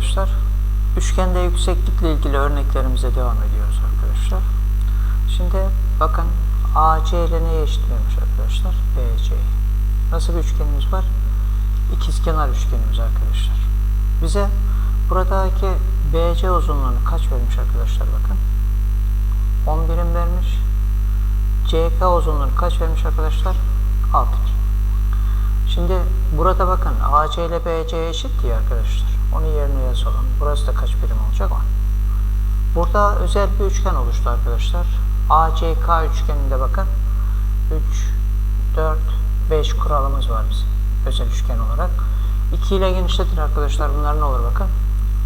arkadaşlar. Üçgende yükseklikle ilgili örneklerimize devam ediyoruz arkadaşlar. Şimdi bakın AC ile neye eşitliyormuş arkadaşlar? BC. Nasıl bir üçgenimiz var? İkizkenar üçgenimiz arkadaşlar. Bize buradaki BC uzunluğunu kaç vermiş arkadaşlar bakın. 10 birim vermiş. CK uzunluğunu kaç vermiş arkadaşlar? 6 birim. Şimdi burada bakın AC ile BC eşit diye arkadaşlar. Onu yerine yazalım. Burası da kaç birim olacak? 10. Burada özel bir üçgen oluştu arkadaşlar. ACK üçgeninde bakın 3, 4, 5 kuralımız var bizim. Özel üçgen olarak. 2 ile genişletin arkadaşlar. Bunlar ne olur bakın.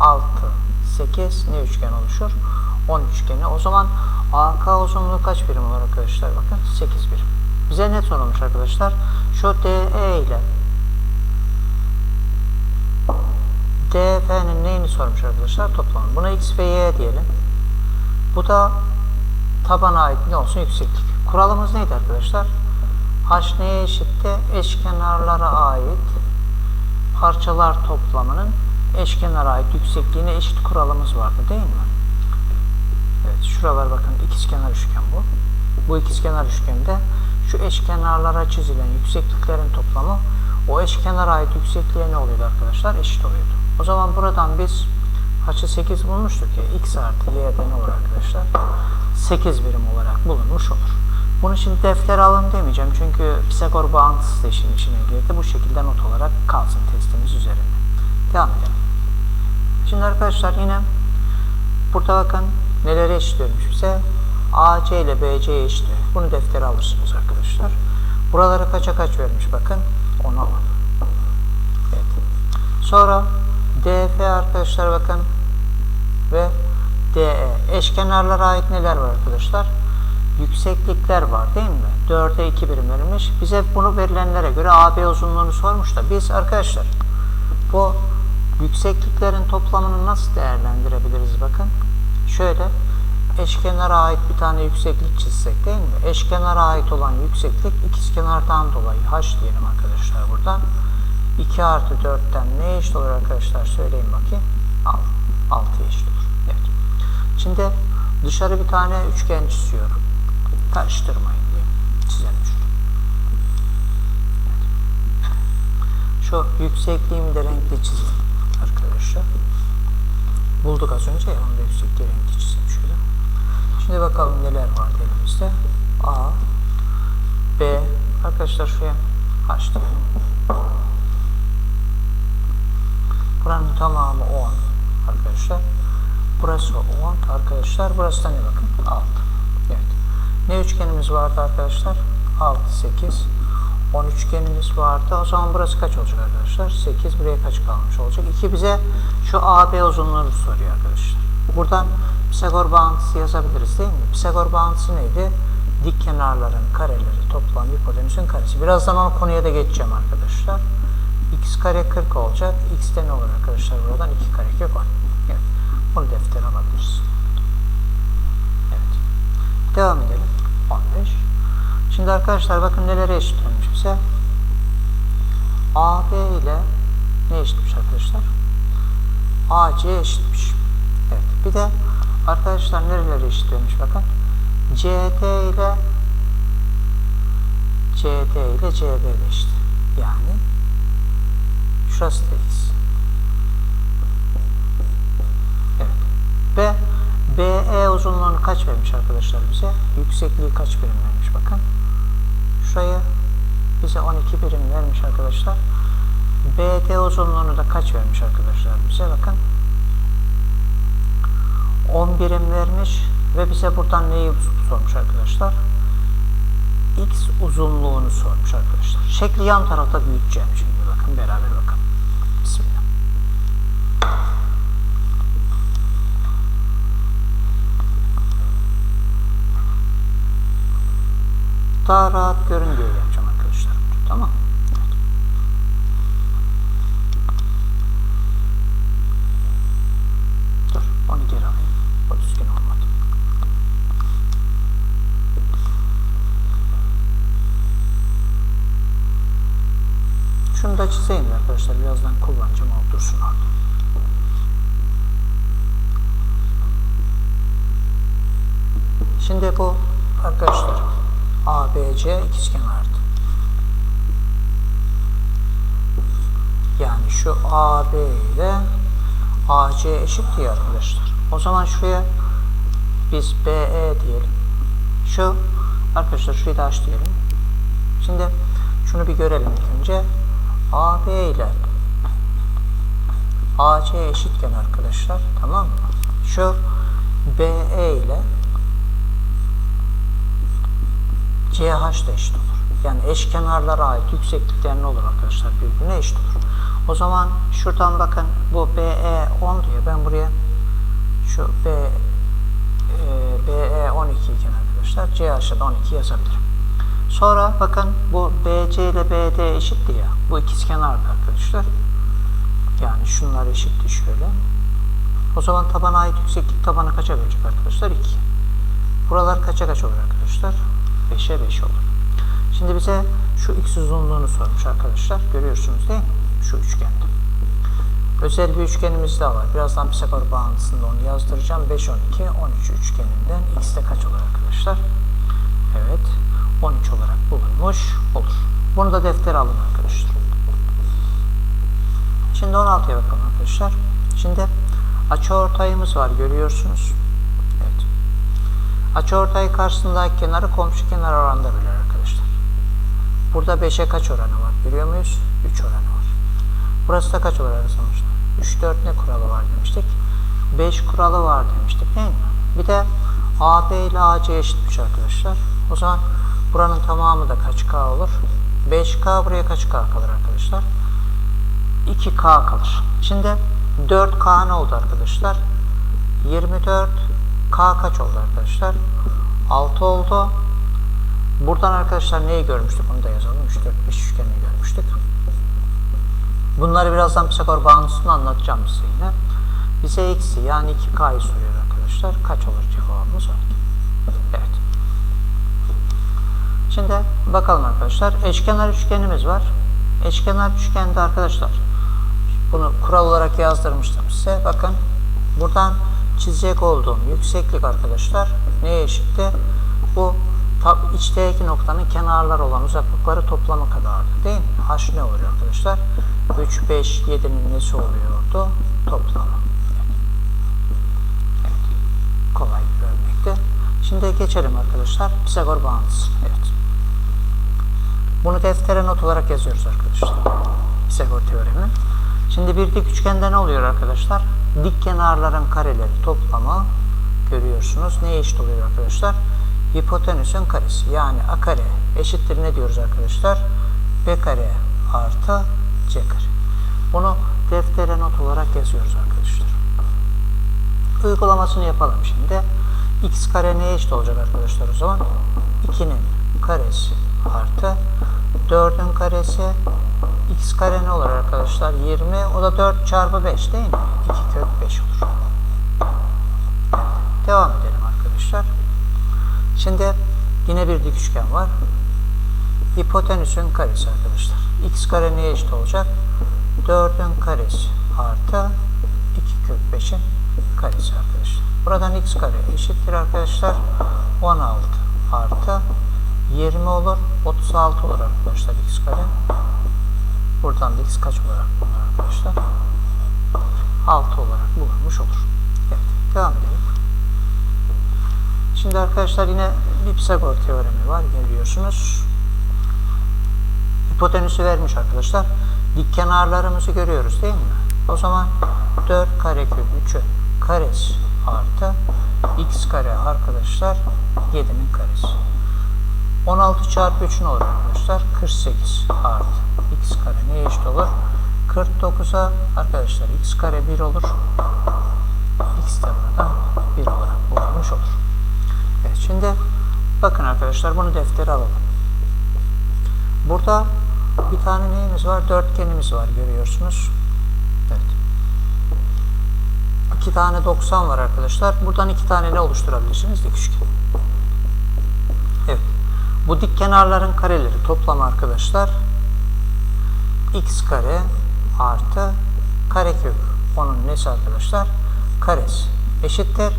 6, 8 ne üçgen oluşur? 10 üçgeni. O zaman AK uzunluğu kaç birim olur arkadaşlar? Bakın 8 birim. Bize ne sorulmuş arkadaşlar? Şu DE ile Neyini sormuş arkadaşlar? Toplamı. Buna X ve Y diyelim. Bu da tabana ait ne olsun? Yükseklik. Kuralımız neydi arkadaşlar? H neye eşitti? Eşkenarlara ait parçalar toplamının eşkenara ait yüksekliğine eşit kuralımız vardı değil mi? Evet şuralar bakın ikizkenar üçgen bu. Bu ikizkenar üçgende şu eşkenarlara çizilen yüksekliklerin toplamı o eşkenara ait yüksekliğe ne oluyordu arkadaşlar? Eşit oluyordu. O zaman buradan biz açı 8 bulmuştuk ya x artı y'de ne olur arkadaşlar? 8 birim olarak bulunmuş olur. Bunu şimdi deftere alın demeyeceğim çünkü Pisagor bağıntısı da işin içine girdi. Bu şekilde not olarak kalsın testimiz üzerinde. Devam edelim. Şimdi arkadaşlar yine burada bakın neleri eşitliyormuş bize? AC ile BC eşitliyor. Bunu deftere alırsınız arkadaşlar. Buraları kaça kaç vermiş bakın. 10'a 10. Evet. Sonra DF arkadaşlar bakın ve DE. Eşkenarlara ait neler var arkadaşlar? Yükseklikler var değil mi? 4'e 2 birim verilmiş. Bize bunu verilenlere göre AB uzunluğunu sormuş da biz arkadaşlar bu yüksekliklerin toplamını nasıl değerlendirebiliriz bakın. Şöyle eşkenara ait bir tane yükseklik çizsek değil mi? Eşkenara ait olan yükseklik ikizkenardan dolayı h diyelim arkadaşlar buradan. 2 artı 4'ten ne eşit olur arkadaşlar? Söyleyin bakayım. 6. 6'ya eşit olur. Evet. Şimdi dışarı bir tane üçgen çiziyorum. Karıştırmayın diye. Çizelim şunu. Evet. Şu yüksekliğimi de renkli çizdim arkadaşlar. Bulduk az önce ya onu da yüksekliği renkli çizeyim şöyle. Şimdi bakalım neler var elimizde. A, B, arkadaşlar şuraya açtım. Buranın tamamı 10 arkadaşlar. Burası 10 arkadaşlar. Burası da ne bakın? 6. Evet. Ne üçgenimiz vardı arkadaşlar? 6, 8, 10 üçgenimiz vardı. O zaman burası kaç olacak arkadaşlar? 8. Buraya kaç kalmış olacak? 2 bize şu AB uzunluğunu soruyor arkadaşlar. Buradan Pisagor bağıntısı yazabiliriz değil mi? Pisagor bağıntısı neydi? Dik kenarların kareleri toplam hipotenüsün karesi. Birazdan o konuya da geçeceğim arkadaşlar. x kare 40 olacak. x de ne olur arkadaşlar buradan? 2 kare kök 10. Evet. Bunu defter alabiliriz. Evet. Devam edelim. 15. Şimdi arkadaşlar bakın nelere eşitlenmiş bize. AB ile ne eşitmiş arkadaşlar? AC eşitmiş. Evet. Bir de arkadaşlar nereleri eşitlenmiş bakın. CD ile CD ile CB de eşit. Yani şurası da x. Evet. B BE uzunluğunu kaç vermiş arkadaşlar bize? Yüksekliği kaç birim vermiş bakın. Şuraya bize 12 birim vermiş arkadaşlar. BD uzunluğunu da kaç vermiş arkadaşlar bize bakın. 10 birim vermiş ve bize buradan neyi sormuş arkadaşlar? X uzunluğunu sormuş arkadaşlar. Şekli yan tarafta büyüteceğim şimdi bakın beraber bakalım. Bismillah. Daha rahat görün diye bu arkadaşlar ABC ikizkenardı. Yani şu AB ile AC eşit diye arkadaşlar. O zaman şuraya biz BE diyelim. Şu arkadaşlar şurayı da H diyelim. Şimdi şunu bir görelim önce. AB ile AC eşitken arkadaşlar tamam mı? Şu BE ile CH da eşit olur. Yani eşkenarlara ait yükseklikler ne olur arkadaşlar? Birbirine eşit olur. O zaman şuradan bakın bu BE 10 diyor. Ben buraya şu B e, BE 12 iken arkadaşlar CH'da 12 yazabilirim. Sonra bakın bu BC ile BD eşitti ya. Bu ikizkenardı arkadaşlar. Yani şunlar eşitti şöyle. O zaman tabana ait yükseklik tabanı kaça bölecek arkadaşlar? 2. Buralar kaça kaç olur arkadaşlar? 5'e 5 olur. Şimdi bize şu x uzunluğunu sormuş arkadaşlar. Görüyorsunuz değil mi? Şu üçgende. Özel bir üçgenimiz daha var. Birazdan Pisagor bağıntısında onu yazdıracağım. 5, 12, 13 üçgeninden x de kaç olur arkadaşlar? Evet. 13 olarak bulunmuş olur. Bunu da deftere alın arkadaşlar. Şimdi 16'ya bakalım arkadaşlar. Şimdi açıortayımız var görüyorsunuz. Açıortay karşısındaki kenarı komşu kenar oranında böler arkadaşlar. Burada 5'e kaç oranı var görüyor muyuz? 3 oranı var. Burası da kaç oranı sonuçta? 3 4 ne kuralı var demiştik? 5 kuralı var demiştik değil mi? Bir de AB ile AC eşitmiş arkadaşlar. O zaman buranın tamamı da kaç K olur? 5K buraya kaç K kalır arkadaşlar? 2K kalır. Şimdi 4K ne oldu arkadaşlar? 24 K kaç oldu arkadaşlar? 6 oldu. Buradan arkadaşlar neyi görmüştük? Onu da yazalım. 3, 4, 5 üçgenini görmüştük. Bunları birazdan Pisagor bağıntısını anlatacağım size yine. Bize eksi yani 2K'yı soruyor arkadaşlar. Kaç olur cevabımız 12. Evet. Şimdi bakalım arkadaşlar. Eşkenar üçgenimiz var. Eşkenar üçgende arkadaşlar bunu kural olarak yazdırmıştım size. Bakın buradan çizecek olduğum yükseklik arkadaşlar neye eşitti? Bu içteki noktanın kenarlar olan uzaklıkları toplamı kadardı değil mi? H ne oluyor arkadaşlar? 3, 5, 7'nin nesi oluyordu? Toplamı. Evet. Kolay bir örnekti. Şimdi geçelim arkadaşlar. Pisagor bağıntısı. Evet. Bunu deftere not olarak yazıyoruz arkadaşlar. Pisagor teoremi. Şimdi bir dik üçgende ne oluyor arkadaşlar? Dik kenarların kareleri toplamı görüyorsunuz. Neye eşit oluyor arkadaşlar? Hipotenüsün karesi. Yani a kare eşittir ne diyoruz arkadaşlar? B kare artı C kare. Bunu deftere not olarak yazıyoruz arkadaşlar. Uygulamasını yapalım şimdi. X kare neye eşit olacak arkadaşlar o zaman? 2'nin karesi artı 4'ün karesi x kare ne olur arkadaşlar? 20. O da 4 çarpı 5 değil mi? 2 kök 5 olur. Devam edelim arkadaşlar. Şimdi yine bir dik üçgen var. Hipotenüsün karesi arkadaşlar. x kare neye eşit olacak? 4'ün karesi artı 2 kök 5'in karesi arkadaşlar. Buradan x kare eşittir arkadaşlar. 16 artı 20 olur. 36 olur arkadaşlar x kare. Buradan da x kaç olarak bulunur arkadaşlar? 6 olarak bulunmuş olur. Evet, devam edelim. Şimdi arkadaşlar yine bir Pisagor teoremi var görüyorsunuz. Hipotenüsü vermiş arkadaşlar. Dik kenarlarımızı görüyoruz değil mi? O zaman 4 karekök 3'ün karesi artı x kare arkadaşlar 7'nin karesi. 16 çarpı 3 ne olur arkadaşlar? 48 artı x kare neye eşit olur? 49'a arkadaşlar x kare 1 olur. x de burada 1 olarak bulunmuş olur. Evet şimdi bakın arkadaşlar bunu deftere alalım. Burada bir tane neyimiz var? Dörtgenimiz var görüyorsunuz. Evet. İki tane 90 var arkadaşlar. Buradan iki tane ne oluşturabilirsiniz? Dik. Bu dik kenarların kareleri toplam arkadaşlar x kare artı karekök onun nesi arkadaşlar? Karesi eşittir.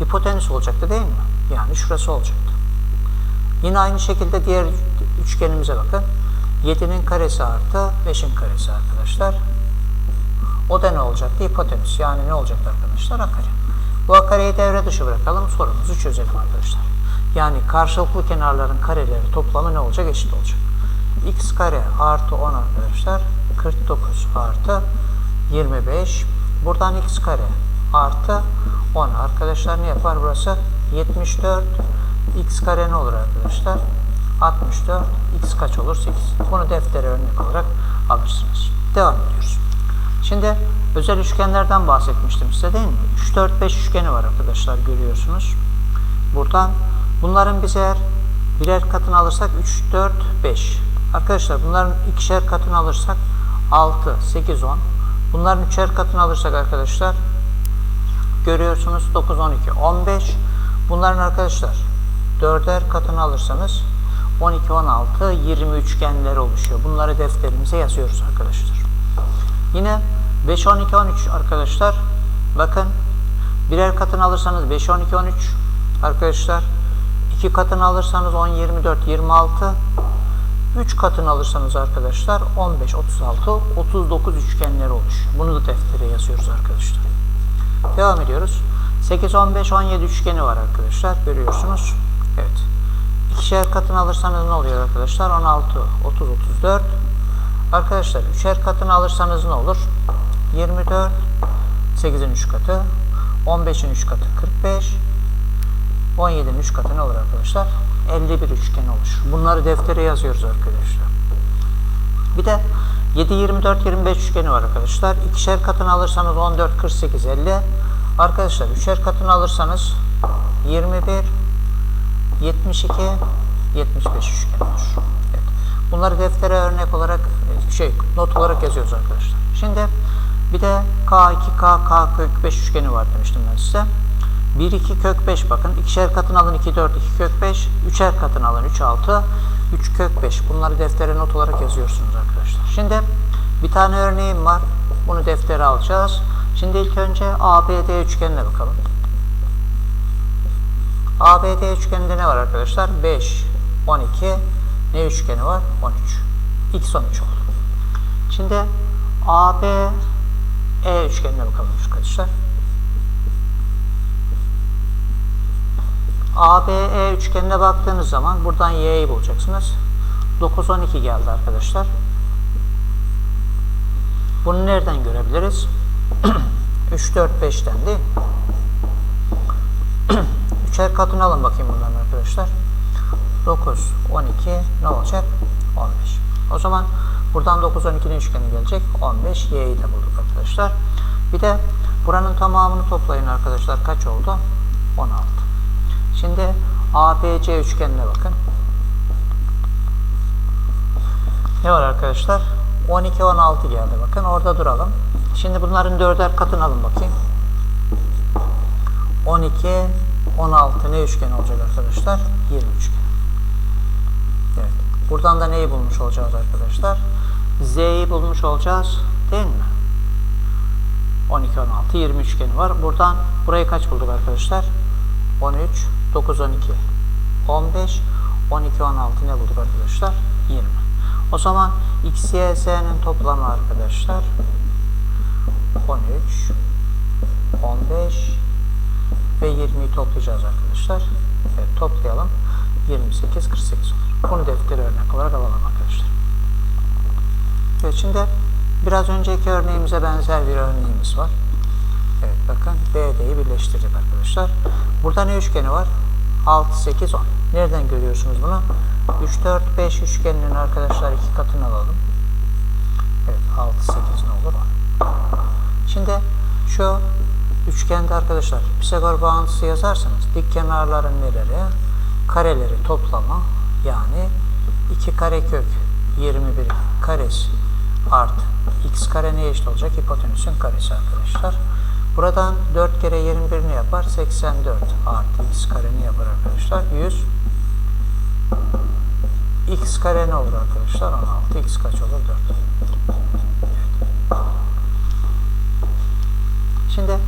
Hipotenüs olacaktı değil mi? Yani şurası olacaktı. Yine aynı şekilde diğer üçgenimize bakın. 7'nin karesi artı 5'in karesi arkadaşlar. O da ne olacaktı? Hipotenüs. Yani ne olacaktı arkadaşlar? A. Bu A devre dışı bırakalım. Sorumuzu çözelim arkadaşlar. Yani karşılıklı kenarların kareleri toplamı ne olacak? Eşit olacak. x kare artı 10 arkadaşlar. 49 artı 25. Buradan x kare artı 10 arkadaşlar ne yapar burası? 74 x kare ne olur arkadaşlar? 64 x kaç olur? 8. Bunu deftere örnek olarak alırsınız. Devam ediyoruz. Şimdi özel üçgenlerden bahsetmiştim size değil mi? 3, 4, 5 üçgeni var arkadaşlar görüyorsunuz. Buradan bunların biz eğer birer katını alırsak 3, 4, 5. Arkadaşlar bunların ikişer katını alırsak 6, 8, 10. Bunların üçer katını alırsak arkadaşlar görüyorsunuz 9, 12, 15. Bunların arkadaşlar dörder katını alırsanız 12, 16, 20 üçgenler oluşuyor. Bunları defterimize yazıyoruz arkadaşlar. Yine 5, 12, 13 arkadaşlar. Bakın birer katını alırsanız 5, 12, 13 arkadaşlar. 2 katını alırsanız 10, 24, 26. 3 katını alırsanız arkadaşlar 15, 36, 39 üçgenler oluşuyor. Bunu da deftere yazıyoruz arkadaşlar. Devam ediyoruz. 8, 15, 17 üçgeni var arkadaşlar. Görüyorsunuz. Evet. İkişer katını alırsanız ne oluyor arkadaşlar? 16, 30, 34. Arkadaşlar üçer katını alırsanız ne olur? 24, 8'in 3 katı, 15'in 3 katı 45, 17'nin 3 katı ne olur arkadaşlar? 51 üçgen oluşur. Bunları deftere yazıyoruz arkadaşlar. Bir de 7, 24, 25 üçgeni var arkadaşlar. İkişer katını alırsanız 14, 48, 50. Arkadaşlar üçer katını alırsanız 21, 72, 75 üçgen olur. Evet. Bunları deftere örnek olarak şey not olarak yazıyoruz arkadaşlar. Şimdi bir de K2, K, K kök 5 üçgeni var demiştim ben size. 1, 2 kök 5 bakın. İkişer katını alın 2, 4, 2 kök 5. Üçer katını alın 3, 6. 3 kök 5. Bunları deftere not olarak yazıyorsunuz arkadaşlar. Şimdi bir tane örneğim var. Bunu deftere alacağız. Şimdi ilk önce ABD üçgenine bakalım. ABD üçgeninde ne var arkadaşlar? 5, 12, ne üçgeni var? 13. X 13 oldu. Şimdi AB E üçgenine bakalım arkadaşlar. ABE üçgenine baktığınız zaman buradan Y'yi bulacaksınız. 9, 12 geldi arkadaşlar. Bunu nereden görebiliriz? 3, 4, 5'ten değil mi? Üçer katını alın bakayım bunların arkadaşlar. 9, 12 ne olacak? 15. O zaman buradan 9, 12'nin üçgeni gelecek. 15, y'yi de bulduk arkadaşlar. Bir de buranın tamamını toplayın arkadaşlar. Kaç oldu? 16. Şimdi ABC üçgenine bakın. Ne var arkadaşlar? 12, 16 geldi. Bakın orada duralım. Şimdi bunların dörder katını alın bakayım. 12, 16 ne üçgen olacak arkadaşlar? 20 üçgen. Evet. Buradan da neyi bulmuş olacağız arkadaşlar? Z'yi bulmuş olacağız. Değil mi? 12, 16, 20 üçgeni var. Buradan burayı kaç bulduk arkadaşlar? 13, 9, 12, 15, 12, 16 ne bulduk arkadaşlar? 20. O zaman x, y, z'nin toplamı arkadaşlar 13, 15 ve 20'yi toplayacağız arkadaşlar. Evet toplayalım. 28, 48 olur. Bunu deftere örnek olarak alalım arkadaşlar. Evet şimdi biraz önceki örneğimize benzer bir örneğimiz var. Evet bakın BD'yi birleştirdik arkadaşlar. Burada ne üçgeni var? 6, 8, 10. Nereden görüyorsunuz bunu? 3, 4, 5 üçgeninin arkadaşlar iki katını alalım. Evet 6, 8 ne olur? 10. Şimdi şu üçgende arkadaşlar Pisagor bağıntısı yazarsanız dik kenarların neleri? Kareleri toplamı yani 2 karekök 21 karesi artı x kare neye eşit olacak? Hipotenüsün karesi arkadaşlar. Buradan 4 kere 21 ne yapar? 84 artı x kare ne yapar arkadaşlar? 100 x kare ne olur arkadaşlar? 16 x kaç olur? 4. Şimdi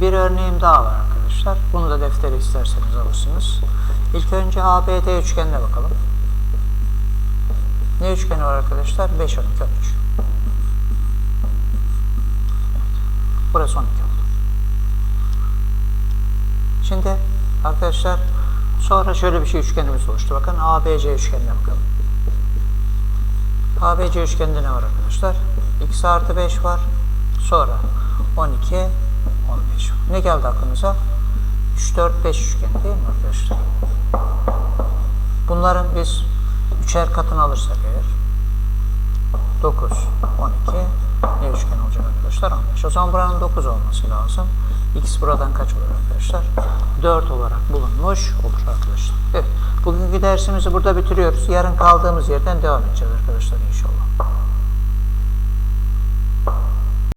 bir örneğim daha var arkadaşlar. Bunu da deftere isterseniz alırsınız. İlk önce ABD üçgenine bakalım. Ne üçgeni var arkadaşlar? 5, 12, 13. Evet. Burası 12 oldu. Şimdi arkadaşlar sonra şöyle bir şey üçgenimiz oluştu. Bakın ABC üçgenine bakalım. ABC üçgeninde ne var arkadaşlar? X artı 5 var. Sonra 12, 15 var. Ne geldi aklınıza? 3, 4, 5 üçgen değil mi arkadaşlar? Bunların biz üçer katını alırsak eğer 9, 12 ne üçgen olacak arkadaşlar? 15. O zaman buranın 9 olması lazım. X buradan kaç olur arkadaşlar? 4 olarak bulunmuş olur arkadaşlar. Evet. Bugünkü dersimizi burada bitiriyoruz. Yarın kaldığımız yerden devam edeceğiz arkadaşlar inşallah.